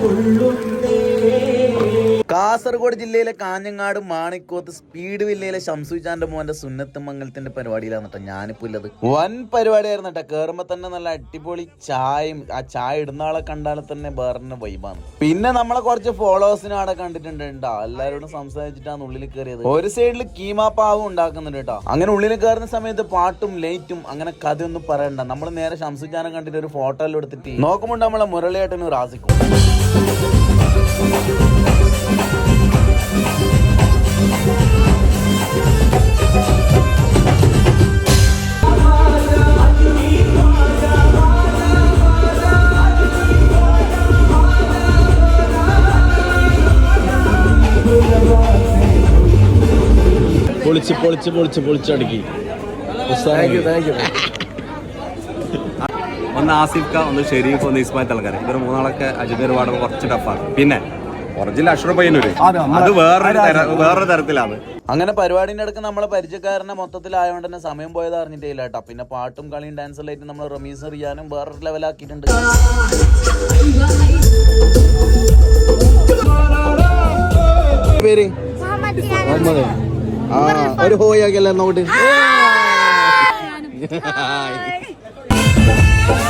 물론다 കാസർഗോഡ് ജില്ലയിലെ കാഞ്ഞങ്ങാട് മാണിക്കോത്ത് സ്പീഡ് വില്ലയിലെ ഷംസുജാന്റെ മോന്റെ സുന്നത്ത് മംഗലത്തിന്റെ പരിപാടിയിലാണ് കേട്ടോ ഞാനിപ്പോ ഉള്ളത്. വൻ പരിപാടിയായിരുന്നു കേട്ടോ കേറുമ്പോ തന്നെ നല്ല അടിപൊളി ചായയും ആ ചായ ഇടുന്ന ആളെ കണ്ടാൽ തന്നെ വേറെ വൈബാണ് പിന്നെ നമ്മളെ കുറച്ച് ഫോളോവേഴ്സിനും അവിടെ കണ്ടിട്ടുണ്ട് എല്ലാവരോടും സംസാരിച്ചിട്ടാണ് ഉള്ളിൽ കയറിയത് ഒരു സൈഡിൽ കീമാ പാവും ഉണ്ടാക്കുന്നുണ്ട് കേട്ടോ അങ്ങനെ ഉള്ളിൽ കയറുന്ന സമയത്ത് പാട്ടും ലൈറ്റും അങ്ങനെ കഥയൊന്നും പറയണ്ട. നമ്മൾ നേരെ ഷംസുജാനെ കണ്ടിട്ട് ഒരു ഫോട്ടോ എല്ലാം എടുത്തിട്ട് നോക്കുമ്പോൾ നമ്മളെ മുരളിയേട്ടനും റാസിക്കും. പൊളിച്ച് പൊളിച്ച് പൊളിച്ച് പൊളിച്ചടുക്കി ഒന്ന് ആസിഫ് ഒന്ന് ഷെരീഫ് ഒന്ന് ഇസ്മായിൽ തലക്കാരൻ ഇവർ മൂന്നാളൊക്കെ അജ്മീർ പാടുമ്പോൾ കുറച്ച് ടഫാണ് പിന്നെ ഒറിജിനൽ അഷ്റഫ് പയ്യന്നൂര് അത് വേറൊരു തര- വേറൊരു തരത്തിലാണ്. അങ്ങനെ പരിപാടിന്റെ അടുക്ക് നമ്മളെ പരിചയക്കാരനെ മൊത്തത്തിലായതുകൊണ്ട് തന്നെ സമയം പോയത് അറിഞ്ഞിട്ടേ ഇല്ല കേട്ടോ. പിന്നെ പാട്ടും കളിയും ഡാൻസും ആയിട്ട് നമ്മൾ റമീസ് റിയാനും വേറൊരു ലെവലാക്കിയിട്ടുണ്ട് പേര്? മുഹമ്മദ്. ആ ഒരു ഹോയ് ആക്കിയല്ലോ നോട്ട്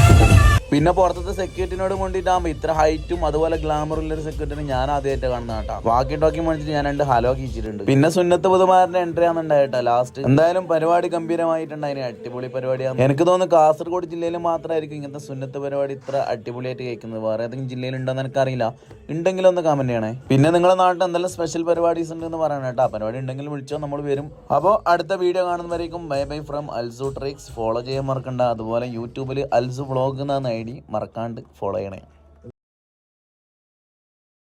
പിന്നെ പുറത്തത്തെ സെക്യൂരിറ്റിനോട് കൊണ്ടിട്ടാകുമ്പോൾ ഇത്ര ഹൈറ്റും അതുപോലെ ഗ്ലാമറുള്ള ഒരു സെക്യൂരിറ്റിനെ ഞാൻ ആദ്യമായിട്ട് കാണുന്ന കേട്ടോ. ബാക്കി ടോക്കി മേടിച്ചിട്ട് ഞാൻ രണ്ട് ഹലോ കീച്ചിട്ടുണ്ട് പിന്നെ സുന്നത്ത് പുതുമാരന്റെ എൻട്രി ആണെന്നുണ്ടായിട്ടോ ലാസ്റ്റ് എന്തായാലും പരിപാടി ഗംഭീരമായിട്ടുണ്ട് ഗംഭീരമായിട്ടുണ്ടായിരുന്നു. അടിപൊളി പരിപാടിയാണ്. എനിക്ക് തോന്നുന്നു കാസർഗോഡ് ജില്ലയിൽ മാത്രമായിരിക്കും ഇങ്ങനത്തെ സുന്നത്ത് പരിപാടി ഇത്ര അടിപൊളിയായിട്ട് കേൾക്കുന്നത്. വേറെ ഏതെങ്കിലും ജില്ലയിൽ ഉണ്ടോന്ന് എനിക്കറിയില്ല. ഉണ്ടെങ്കിൽ ഒന്ന് കമന്റ് ചെയ്യണേ. പിന്നെ നിങ്ങളുടെ നാട്ടിൽ എന്തെല്ലാം സ്പെഷ്യൽ പരിപാടീസ് ഉണ്ട് എന്ന് പറയണം കേട്ടോ. പരിപാടി ഉണ്ടെങ്കിൽ വിളിച്ചോ നമ്മൾ വരും. അപ്പോൾ അടുത്ത video കാണുന്നവരേക്കും bye bye from Alsu tricks follow ചെയ്യാൻ മറക്കണ്ട. അതുപോലെ യൂട്യൂബിൽ അൽസു വ്ളോഗ് എന്ന ഐ ഡി മറക്കാണ്ട് ഫോളോ ചെയ്യണേ.